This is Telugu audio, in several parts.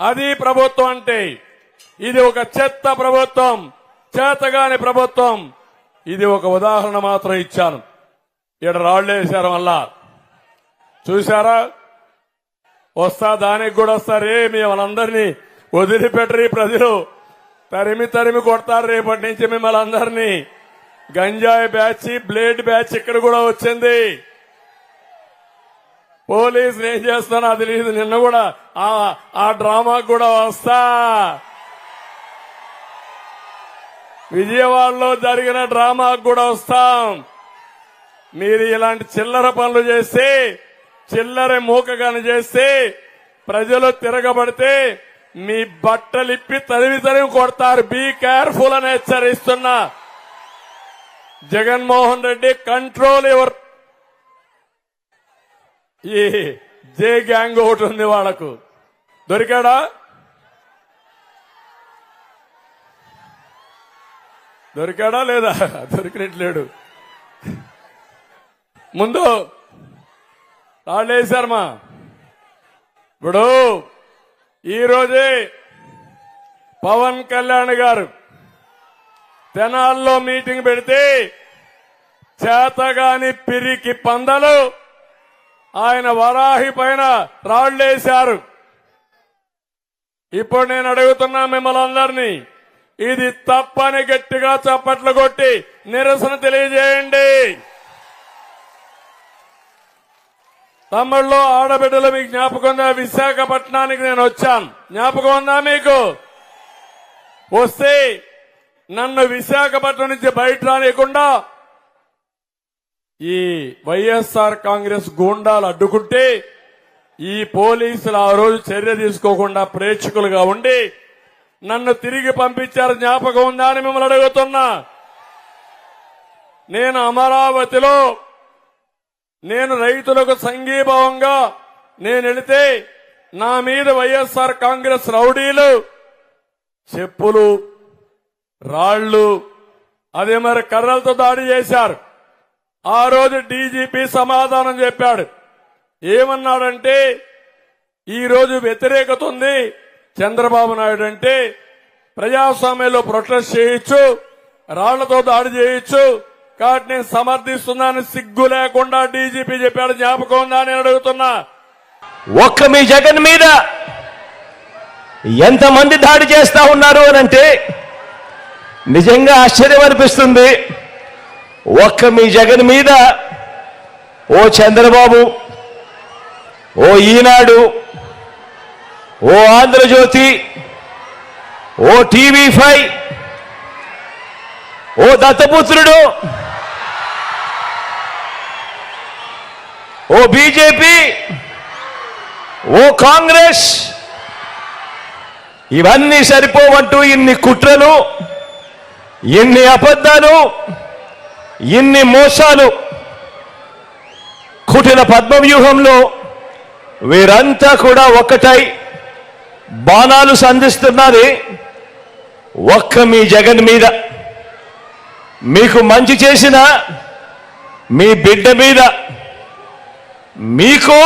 అది ప్రభుత్వం అంటే. ఇది ఒక చెత్త ప్రభుత్వం చేతగాని ప్రభుత్వం. ఇది ఒక ఉదాహరణ మాత్రం ఇచ్చాను. ఇక్కడ రాళ్ళు వేశారు మళ్ళా. చూశారా? వస్తా దానికి కూడా వస్తారే మిమ్మల్ని వాళ్ళందరినీ వదిలిపెట్టరు ప్రజలు. తరిమి తరిమి కొడతారు రేపటి నుంచి మిమ్మల్ని అందరినీ. గంజాయి బ్యాచ్ బ్లేడ్ బ్యాచ్ ఇక్కడ కూడా వచ్చింది. పోలీసులు ఏం చేస్తానో తెలియదు నిన్న కూడా ఆ డ్రామా కూడా వస్తా. విజయవాడలో జరిగిన డ్రామాకు కూడా వస్తాం. మీరు ఇలాంటి చిల్లర పనులు చేస్తే చిల్లర మూకగాని చేస్తే ప్రజలు తిరగబడితే మీ బట్టలిప్పి తదివి తరివి కొడతారు. బీ కేర్ఫుల్ అని హెచ్చరిస్తున్నా. జగన్మోహన్ రెడ్డి కంట్రోల్ ఎవర్ ఈ జే గ్యాంగ్ ఒకటి ఉంది వాళ్ళకు. దొరికాడా? దొరికాడా లేదా? దొరికినట్లేడు. ముందు రాళ్ళేశారమ్మా ఇప్పుడు ఈరోజే పవన్ కళ్యాణ్ గారు తెనాల్లో మీటింగ్ పెడితే చేతగాని పిరికి పందలు ఆయన వరాహి పైన రాళ్ళేశారు. ఇప్పుడు నేను అడుగుతున్నా మిమ్మల్ని అందరినీ ఇది తప్పని గట్టిగా చప్పట్లు కొట్టి నిరసన తెలియజేయండి. తమ్ముళ్ళు ఆడబిడ్డలు మీకు జ్ఞాపకం ఉందా? విశాఖపట్నానికి నేను వచ్చాను. జ్ఞాపకం ఉందా మీకు? వస్తే నన్ను విశాఖపట్నం నుంచి బయట రానియకుండా ఈ వైఎస్ఆర్ కాంగ్రెస్ గూండాలు అడ్డుకుంటే ఈ పోలీసులు ఆ రోజు చర్య తీసుకోకుండా ప్రేక్షకులుగా ఉండి నన్ను తిరిగి పంపించారు జ్ఞాపకం ఉందా అని మిమ్మల్ని అడుగుతున్నా. నేను అమరావతిలో నేను రైతులకు సంఘీభావంగా నేను వెళితే నా మీద వైఎస్ఆర్ కాంగ్రెస్ రౌడీలు చెప్పులు రాళ్ళు అదే మరి కర్రలతో దాడి చేశారు. ఆ రోజు డీజీపీ సమాధానం చెప్పాడు. ఏమన్నాడంటే ఈ రోజు వ్యతిరేకత ఉంది. చంద్రబాబు నాయుడు అంటే ప్రజాస్వామ్యంలో ప్రొటెస్ట్ చేయొచ్చు రాళ్ళతో దాడి చేయొచ్చు కాబట్టి నేను సమర్థిస్తున్నాను సిగ్గు లేకుండా డీజీపీ చెప్పాడు జ్ఞాపకం ఉందా అని అడుగుతున్నా. ఒక్క మీ జగన్ మీద ఎంతమంది దాడి చేస్తా ఉన్నారు అని అంటే నిజంగా ఆశ్చర్యం అనిపిస్తుంది. ఒక్క మీ జగన్ మీద ఓ చంద్రబాబు ఓ ఈనాడు ఓ ఆంధ్రజ్యోతి ఓ టీవీ ఫైవ్ ఓ దత్తపుత్రుడు ఓ బీజేపీ ఓ కాంగ్రెస్ ఇవన్నీ సరిపోవంటూ ఇన్ని కుట్రలు ఇన్ని అబద్ధాలు ఇన్ని మోసాలు కుటిల పద్మవ్యూహంలో వీరంతా కూడా ఒక్కటై బాణాలు సంధిస్తున్నది ఒక్క మీ జగన్ మీద. మీకు మంచి చేసిన మీ బిడ్డ మీద. మీకు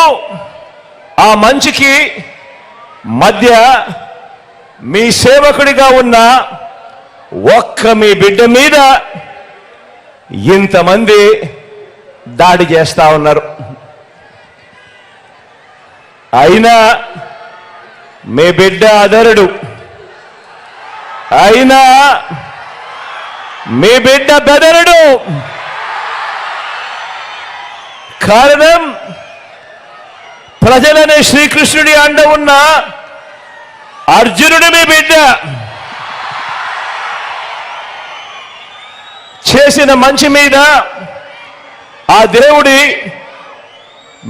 ఆ మంచికి మధ్య మీ సేవకుడిగా ఉన్న ఒక్క మీ బిడ్డ మీద ఇంతమంది దాడి చేస్తా ఉన్నారు. అయినా మీ బిడ్డ అదరుడు అయినా మీ బిడ్డ బెదరుడు. కారణం ప్రజలనే శ్రీకృష్ణుడి అండ ఉన్న అర్జునుడు మీ బిడ్డ. చేసిన మంచి మీద ఆ దేవుడి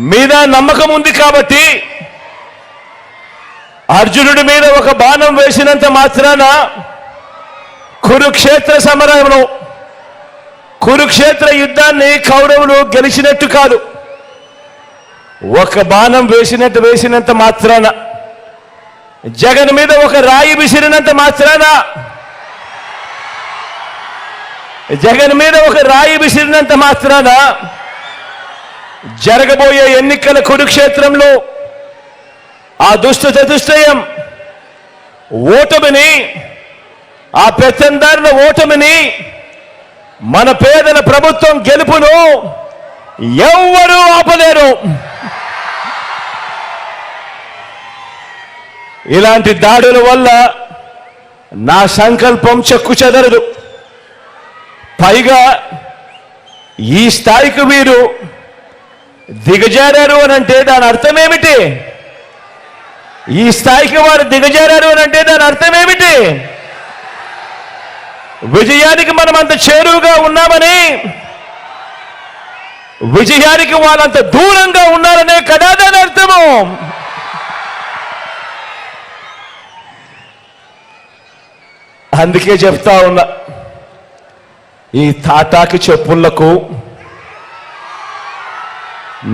మీద నమ్మకం ఉంది కాబట్టి అర్జునుడి మీద ఒక బాణం వేసినంత మాత్రాన కురుక్షేత్ర సమరంలో కురుక్షేత్ర యుద్ధాన్ని కౌరవులు గెలిచినట్టు కాదు. ఒక బాణం వేసినట్టు వేసినంత మాత్రాన జగన్ మీద ఒక రాయి విసిరినంత మాత్రాన జగన్ మీద ఒక రాయి విసిరినంత మాత్రాన జరగబోయే ఎన్నికల కురుక్షేత్రంలో ఆ దుష్ట చతుష్టయం ఓటమిని ఆ పెత్తందారుల ఓటమిని మన పేదల ప్రభుత్వం గెలుపును ఎవ్వరూ ఆపలేరు. ఇలాంటి దాడుల వల్ల నా సంకల్పం చెక్కు చెదరదు పైగా ఈ స్థాయికి మీరు దిగజారారు అని అంటే దాని అర్థం ఏమిటి ఈ స్థాయికి వారు దిగజారారు అని అంటే దాని అర్థం ఏమిటి విజయానికి మనం అంత చేరువుగా ఉన్నామని విజయానికి వాళ్ళంత దూరంగా ఉన్నారనే కదా దాని అర్థము. అందుకే చెప్తా ఉన్నా ఈ తాటాకి చెప్పులకు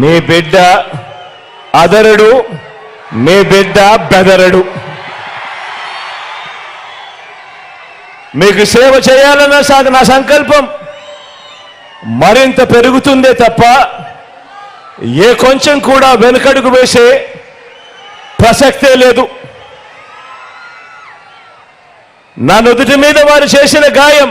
మీ బిడ్డ అదరుడు మీ బిడ్డ బెదరడు. మీకు సేవ చేయాలన్న సాగు నా సంకల్పం మరింత పెరుగుతుందే తప్ప ఏ కొంచెం కూడా వెనుకడుగు వేసే ప్రసక్తే లేదు. నా నుదుటి మీద వారు చేసిన గాయం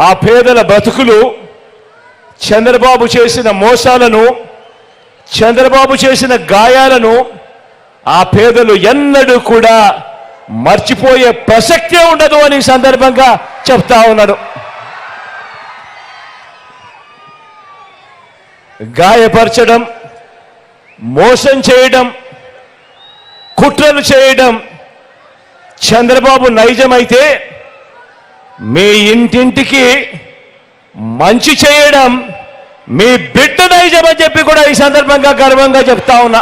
ఆ పేదల బ్రతుకులు చంద్రబాబు చేసిన మోసాలను చంద్రబాబు చేసిన గాయాలను ఆ పేదలు ఎన్నడూ కూడా మర్చిపోయే ప్రసక్తే ఉండదు అని సందర్భంగా చెప్తా ఉన్నారు గాయపరచడం మోసం చేయడం కుట్రలు చేయడం చంద్రబాబు నైజమైతే మీ ఇంటింటికి మంచి చేయడం మీ బిడ్డ నైజమని చెప్పి కూడా ఈ సందర్భంగా గర్వంగా చెప్తా ఉన్నా.